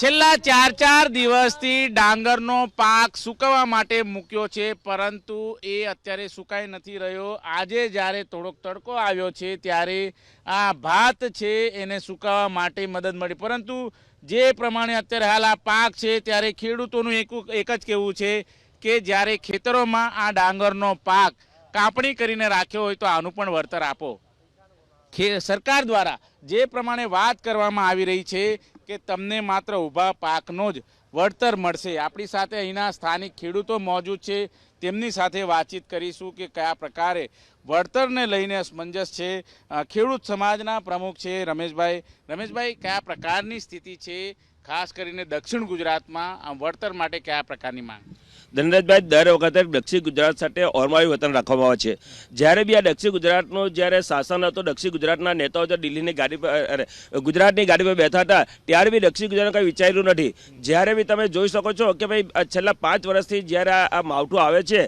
છેલ્લા ચાર ચાર દિવસથી ડાંગરનો પાક સુકવવા માટે મૂક્યો છે, પરંતુ એ અત્યારે સુકાઈ નથી રહ્યો. આજે જ્યારે થોડોક તડકો આવ્યો છે, ત્યારે આ ભાત છે એને સુકાવા માટે મદદ મળી. પરંતુ જે પ્રમાણે અત્યારે હાલ આ પાક છે, ત્યારે ખેડૂતોનું એક એક જ કહેવું છે કે જ્યારે ખેતરોમાં આ ડાંગરનો પાક કાપણી કરીને રાખ્યો હોય તો આનું પણ વળતર આપો. સરકાર દ્વારા જે પ્રમાણે વાત કરવામાં આવી રહી છે કે તમને માત્ર ઊભા પાકનો જ વળતર મળશે. આપણી સાથે અહીંના સ્થાનિક ખેડૂતો મોજૂદ છે. તેમની સાથે વાતચીત કરીશું કે કયા પ્રકારે વળતરને લઈને અસમંજસ છે. ખેડૂત સમાજના પ્રમુખ છે રમેશભાઈ. રમેશભાઈ, કયા પ્રકારની સ્થિતિ છે? ખાસ કરીને દક્ષિણ ગુજરાતમાં વળતર માટે કયા પ્રકારની માંગ? ધનરાજભાઈ, દર વખતે દક્ષિણ ગુજરાત સાથે ઓરમાવી વતન રાખવામાં આવે છે. જ્યારે બી આ દક્ષિણ ગુજરાતનું જ્યારે શાસન હતું, દક્ષિણ ગુજરાતના નેતાઓ જે દિલ્હીની ગાડી પર ગુજરાતની ગાડી પર બેઠા હતા, ત્યારે બી દક્ષિણ ગુજરાત કંઈ વિચાર્યું નથી. જ્યારે બી તમે જોઈ શકો છો કે ભાઈ છેલ્લા પાંચ વર્ષથી જ્યારે આ માવઠું આવે છે